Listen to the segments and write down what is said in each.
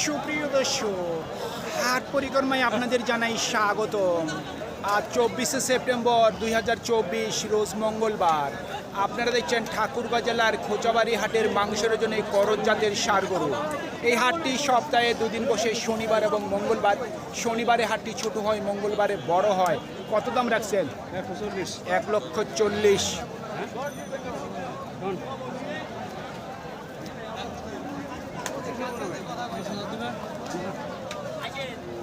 সুপ্রিয় দর্শক হাট পরিক্রমায় আপনাদের জানাই স্বাগত আজ চব্বিশে সেপ্টেম্বর দুই হাজার চব্বিশ রোজ মঙ্গলবার। আপনারা দেখছেন ঠাকুরগাঁ জেলার খোঁচাবাড়ি হাটের মাংসের জন্য করজ জাতের সার গরু। এই হাটটি সপ্তাহে দুদিন বসে শনিবার এবং মঙ্গলবার। শনিবারে হাটটি ছোট হয় মঙ্গলবারে বড় হয়। কত দাম রাখছেন? এক লক্ষ চল্লিশ।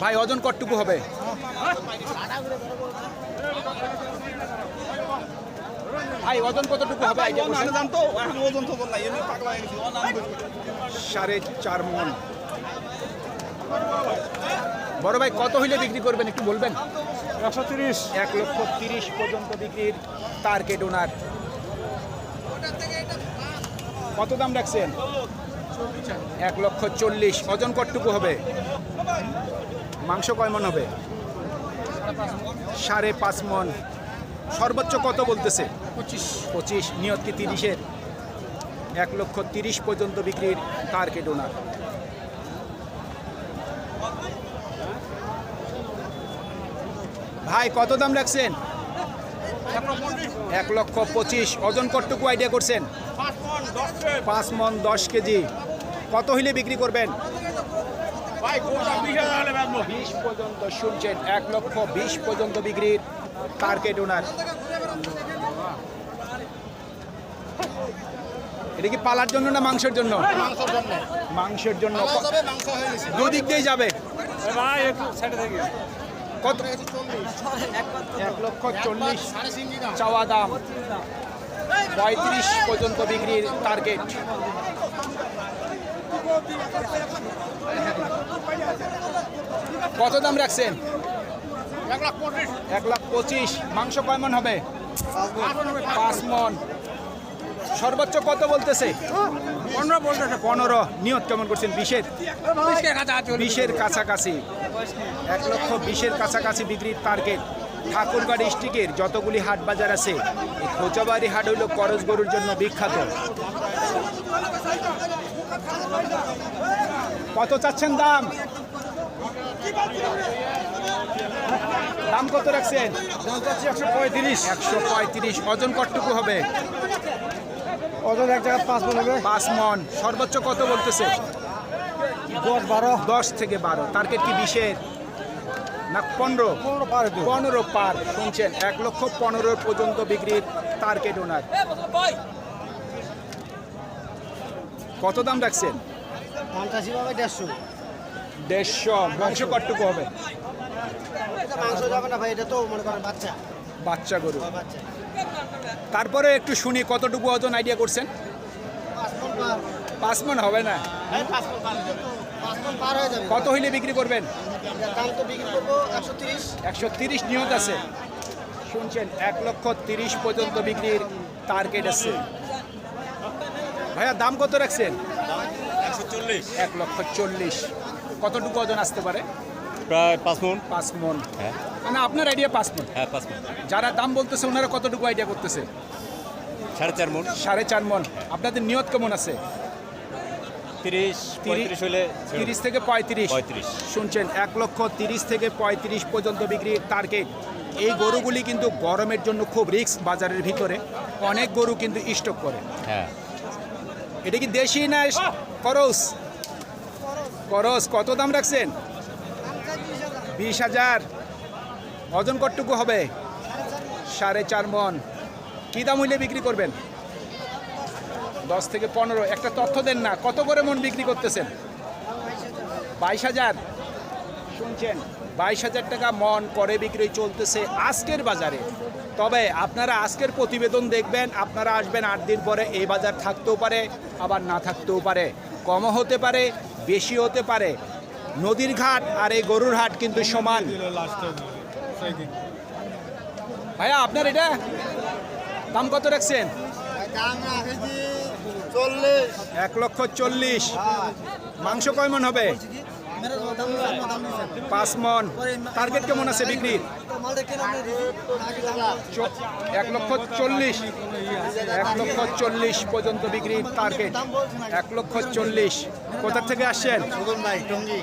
ভাই ওজন কতটুকু হবে? ভাই ওজন কতটুকু হবে? সাড়ে চার মন। বড় ভাই কত হইলে বিক্রি করবেন একটু বলবেন? একশো তিরিশ। এক লক্ষ তিরিশ পর্যন্ত বিক্রির টার্গেট ওনার কত দাম রাখছেন? এক লক্ষ চল্লিশ। ওজন কতটুকু হবে? মাংস কয় মন হবে? সাড়ে পাঁচ মন। সর্বোচ্চ কত বলতেছে? পঁচিশ। পঁচিশ। নিয়ত কি তিরিশের? এক লক্ষ তিরিশ পর্যন্ত বিক্রির টার্গেট ওনার ভাই কত দাম রাখছেন? এক লক্ষ পঁচিশ। ওজন কতটুকু আইডিয়া করছেন? পাঁচ মন দশ কেজি। কত হইলে বিক্রি করবেন? বিশ পর্যন্ত শুনছেন এক লক্ষ বিশ পর্যন্ত বিক্রির টার্গেট ওনার এটা কি পালার জন্য না মাংসের জন্য? মাংসের জন্য। দুদিক দিয়ে যাবে। কত? এক লক্ষ চল্লিশ চাওয়া দাম। পঁয়ত্রিশ পর্যন্ত বিক্রির টার্গেট কত দাম রাখছেন? এক লাখ পঁচিশ। মাংস কয় মন হবে? পাঁচ মন। সর্বোচ্চ কত বলতেছে? পনেরো বলতেছে। পনেরো। নিয়ত কেমন করছেন? বিশের? বিশের কাছাকাছি। এক লক্ষ বিশের কাছাকাছি বিক্রির টার্গেট ঠাকুরগাঁ ডিস্ট্রিক্টের যতগুলি হাট বাজার আছে এই খোঁচাবাড়ি হাট হইল করজ গরুর জন্য বিখ্যাত। কত চাচ্ছেন দাম? দাম কত রাখছেন? একশো পঁয়ত্রিশ। একশো পঁয়ত্রিশ। ওজন কতটুকু হবে? ওজন এক জায়গায় পাঁচ মন হবে। পাঁচ মন। সর্বোচ্চ কত বলতেছে? দশ বারো। দশ থেকে বারো। টার্গেট কি বিশের? না পনেরো। পনেরো পার পনেরো পার শুনছেন? এক লক্ষ পনেরো পর্যন্ত বিক্রির টার্গেট ওনার। কত দাম রাখছেন? পঞ্চাশি পাবে দেড়শো। দেড়শো। মাংস কটটুকু হবে? মাংস যাবে না ভাই এটা তো মনে করেন বাচ্চা। বাচ্চা গরু। বাচ্চা। তারপরে একটু শুনি কতটুকু ওজন আইডিয়া করছেন? পাঁচ মন পাঁচ মন হবে না? পাঁচ পার পাঁচ পার যাবে কত হইলে বিক্রি করবেন একশো তিরিশ। নিয়ত আছে। শুনছেন এক লক্ষ তিরিশ পর্যন্ত বিক্রির টার্গেট আছে। ভাইয়া দাম কত রাখছেন? এক লক্ষ চল্লিশ। কতটুকু ওজন আসতে পারে? প্রায় পাঁচ মন। পাঁচ মন। হ্যাঁ। মানে আপনার আইডিয়া পাঁচ মন? হ্যাঁ পাঁচ মন। যারা দাম বলতেছে ওনারা কতটুকু আইডিয়া করতেছে? সাড়ে চার মন। সাড়ে চার মন। আপনাদের নিয়ত কেমন আছে? তিরিশ পঁয়ত্রিশ হলে তিরিশ থেকে পঁয়ত্রিশ। পঁয়ত্রিশ। শুনছেন এক লক্ষ তিরিশ থেকে পঁয়ত্রিশ পর্যন্ত বিক্রির টার্গেট এই গরুগুলি কিন্তু গরমের জন্য খুব রিস্ক বাজারের ভিতরে। অনেক গরু কিন্তু স্টক করে। হ্যাঁ। এটা কি দেশি না করস? করস কত দাম রাখছেন? বিশ হাজার। ওজন কতটুকু হবে? সাড়ে চার মন। কী দাম হইলে বিক্রি করবেন? দশ থেকে পনেরো। একটা তথ্য দেন না, কত করে মন বিক্রি করতেছেন? বাইশ হাজার। শুনছেন, বাইশ হাজার টাকা মন করে বিক্রি চলতেছে আজকের বাজারে। তবে আপনারা আজকের প্রতিবেদন দেখবেন, আপনারা আসবেন আট দিন পরে, এই বাজার থাকতেও পারে, আবার না থাকতেও পারে। কমও হতে পারে বেশি হতে পারে। নদীর ঘাট আর এই গরুর হাট কিন্তু সমান। ভাইয়া, আপনার এটা দাম কত রাখছেন? দাম এক লক্ষ চল্লিশ। মাংস কয় মন হবে? পাঁচ মন। টার্গেট কেমন আছে বিক্রির? এক লক্ষ চল্লিশ। এক লক্ষ চল্লিশ পর্যন্ত বিক্রির টার্গেট এক লক্ষ চল্লিশ। কোথা থেকে আসছেন? সুজন ভাই টঙ্গি।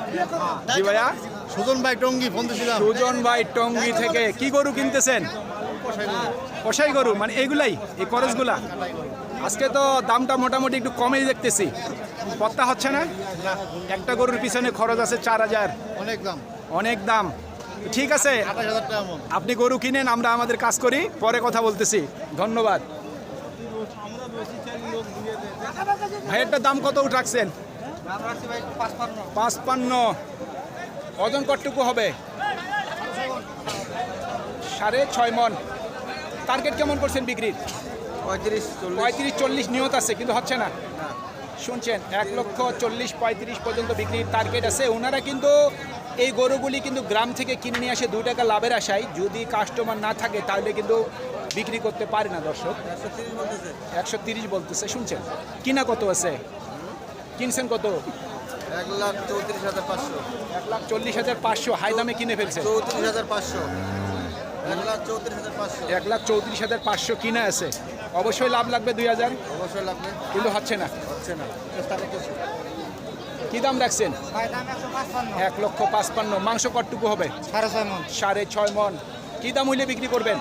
জি ভাইয়া? সুজন ভাই টঙ্গি ফোন দিয়েছিলাম সুজন ভাই টঙ্গি থেকে। কি গরু কিনতেছেন? কষাই গরু। মানে এইগুলাই এই করসগুলা আজকে তো দামটা মোটামুটি একটু কমেই দেখতেছি। পত্তা হচ্ছে না? একটা গরুর পিছনে খরচ আছে চার হাজার। অনেক দাম। অনেক দাম। ঠিক আছে আপনি গরু কিনেন আমরা আমাদের কাজ করি পরে কথা বলতেছি। ধন্যবাদ। ভাইয়েরটা দাম কত উঠাচ্ছেন পাঁচপান্ন। ওজন কতটুকু হবে? সাড়ে ছয় মন। টার্গেট কেমন করছেন বিক্রির? পঁয়ত্রিশ চল্লিশ। নিয়ত আছে কিন্তু হচ্ছে না। শুনছেন এক লক্ষ চল্লিশ পঁয়ত্রিশ পর্যন্ত বিক্রির টার্গেট আছে। ওনারা কিন্তু এই গরুগুলি কিন্তু গ্রাম থেকে কিনে নিয়ে আসে দুই টাকা লাভের আশায় যদি কাস্টমার না থাকে তাহলে কিন্তু বিক্রি করতে পারে না দর্শক। একশো তিরিশ বলতেছে শুনছেন। কিনা কত আছে? কিনছেন কত? এক লাখ চৌত্রিশ হাজার পাঁচশো। এক লাখ চল্লিশ হাজার পাঁচশো হাই দামে কিনে ফেলছে। চৌত্রিশ হাজার পাঁচশো। এক লাখ চৌত্রিশ হাজার পাঁচশো। এক লাখ চৌত্রিশ হাজার পাঁচশো কিনে আছে। অবশ্যই লাভ লাগবে দুই হাজার। অবশ্যই লাগবে। কিন্তু হচ্ছে না। হচ্ছে না। চেষ্টা করতেছি কি দাম রাখছেন এক লক্ষ পাঁচপান্ন। মাংস কটটুকু হবে? সাড়ে ছয় মন। সাড়ে ছয় মন। কি দাম হইলে বিক্রি করবেন?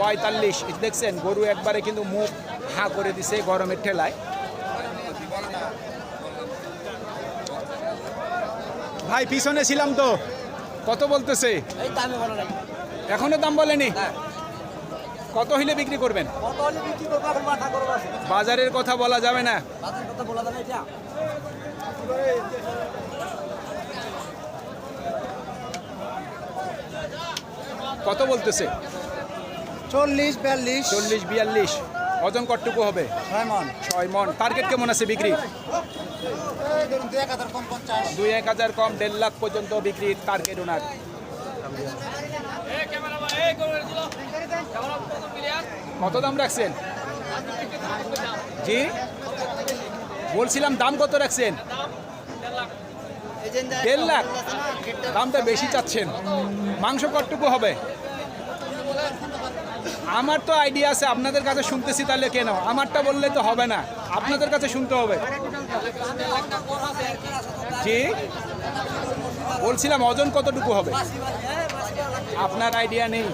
পঁয়তাল্লিশ। দেখছেন গরু একবারে কিন্তু মুখ হা করে দিছে গরমের ঠেলায়। ভাই পিছনে ছিলাম তো। কত বলতেছে? এখনও দাম বলেনি? কত হইলে বিক্রি করবেন? কত হলে বিক্রি করব? এখন মাথা করব আছে। বাজারের কথা বলা যাবে না। বাজার কথা বলা যাবে এটা। কত বলতেছে? চল্লিশ বিয়াল্লিশ। চল্লিশ বিয়াল্লিশ। ওজন কতটুকু হবে? ছয় মন। ছয় মন। টার্গেট কেমন আছে বিক্রি? দুই এক হাজার কম দেড় লাখ পর্যন্ত বিক্রির টার্গেট ওনার। কত দাম রাখছেন? জি। বলছিলাম দাম কত রাখছেন? দেড় লাখ। দামটা বেশি চাচ্ছেন। মাংস কতটুকু হবে? আমার তো আইডিয়া আছে, আপনাদের কাছে শুনতেছি তাহলে কেন? আমারটা বললে তো হবে না। আপনাদের কাছে শুনতে হবে। জি। বলছিলাম ওজন কতটুকু হবে? আপনার আইডিয়া নেই।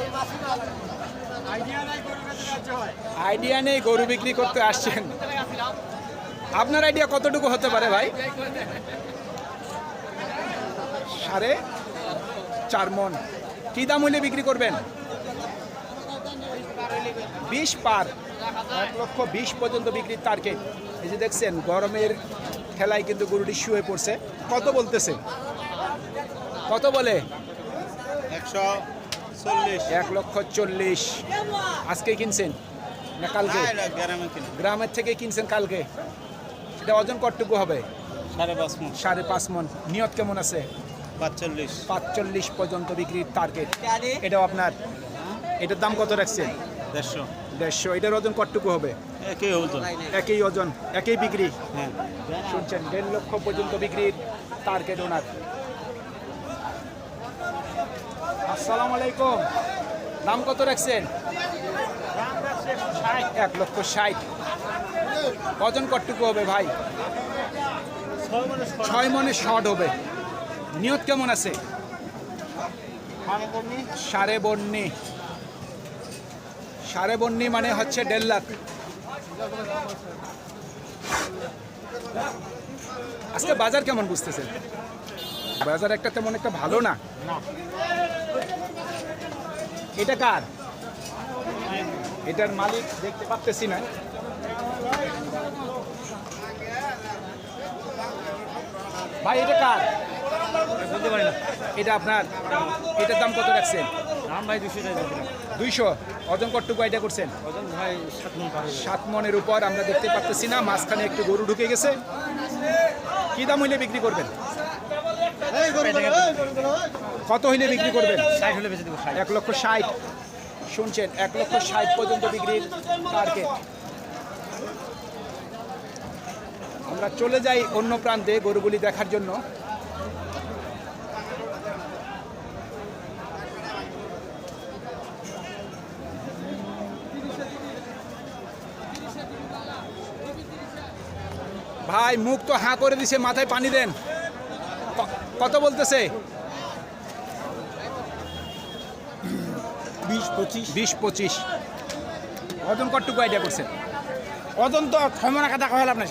আইডিয়া নেই গরু বিক্রি করতে আসছেন। আপনার আইডিয়া কতটুকু হতে পারে ভাই? সাড়ে চার মন। কি দাম হইলে বিক্রি করবেন? বিশ পার। এক লক্ষ বিশ পর্যন্ত বিক্রির টার্গেট এই যে দেখছেন গরমের খেলায় কিন্তু গরুটি শুয়ে পড়ছে। কত বলতেছে? কত বলে? একশো চল্লিশ এক লক্ষ চল্লিশ। আজকে কিনছেন? না কালকে? গ্রামের থেকে কিনছেন কালকে? সেটা ওজন কতটুকু হবে? সাড়ে পাঁচ মন। সাড়ে পাঁচ মন। নিয়ত কেমন আছে? পাঁচচল্লিশ। পাঁচচল্লিশ পর্যন্ত বিক্রির টার্গেট এটাও আপনার? এটার দাম কত রাখছেন? দেড়শো। দেড়শো। এটার ওজন কতটুকু হবে? একই ওজন। একই ওজন একই বিক্রি? হ্যাঁ। শুনছেন দেড় লক্ষ পর্যন্ত বিক্রির টার্গেট ওনার। আসসালামু আলাইকুম। দাম কত রাখছেন? এক লক্ষ ষাট। ওজন কতটুকু হবে ভাই? ছয় মনে শর্ট হবে। নিয়ত কেমন আছে? সাড়ে বন্নি। সাড়ে বন্নি মানে হচ্ছে দেড় লাখ। আজকে বাজার কেমন বুঝতেছেন? বাজার একটা তেমন একটা ভালো না। এটা কার? এটার মালিক দেখতে পাচ্তেছি না। ভাই এটা কার? বলতে পারি না। এটা আপনার? এটার দাম কত রাখছেন? দাম ভাই দুশো দুইশো। ওজন কতটুকু এটা করছেন? ওজন ভাই সাত মন মনের উপর আমরা দেখতে পাচ্তেছি না মাঝখানে একটু গরু ঢুকে গেছে। কি দাম হইলে বিক্রি করবেন? কত হইলে বিক্রি করবেন? এক লক্ষ ষাট। শুনছেন এক লক্ষ ষাট পর্যন্ত বিক্রির টার্গেট আমরা চলে যাই অন্য প্রান্তে গরুগুলি দেখার জন্য। ভাই মুখ তো হাঁ করে দিছে মাথায় পানি দেন। কত বলতেছে? বিশ পঁচিশ। বিশ পঁচিশ। ওজন কটটুকু আইডিয়া করছেন? ওজন তো ছয় মনে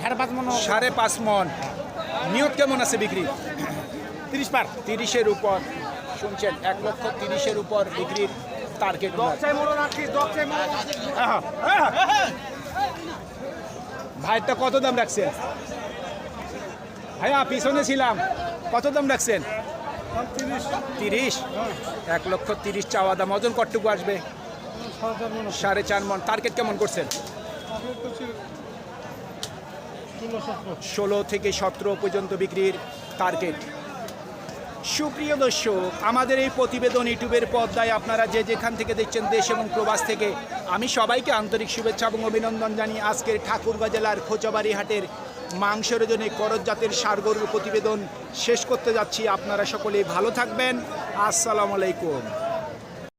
সাড়ে পাঁচ মন সাড়ে পাঁচ মন নিয়ত কেমন আছে বিক্রি? তিরিশ পার। তিরিশের উপর। শুনছেন এক লক্ষ তিরিশের উপর বিক্রির টার্গেট ভাইটা কত দাম রাখছেন? ভাইয়া পিছনে ছিলাম। কত দাম রাখছেন? তিরিশ। এক লক্ষ তিরিশ চাওয়া দাম। ওজন কটটুকু আসবে? সাড়ে চার মন। টার্গেট কেমন করছেন? ষোলো থেকে সতেরো পর্যন্ত বিক্রির টার্গেট সুপ্রিয় দর্শক আমাদের এই প্রতিবেদন ইউটিউবের পর্দায় আপনারা যে যেখান থেকে দেখছেন দেশ এবং প্রবাস থেকে আমি সবাইকে আন্তরিক শুভেচ্ছা এবং অভিনন্দন জানিয়ে আজকের ঠাকুরগাঁ জেলার খোঁচাবাড়ি হাটের মাংস জন্য করজ জাতের সারগরুর প্রতিবেদন শেষ করতে যাচ্ছি। আপনারা সকলেই ভালো থাকবেন। আসসালামু আলাইকুম।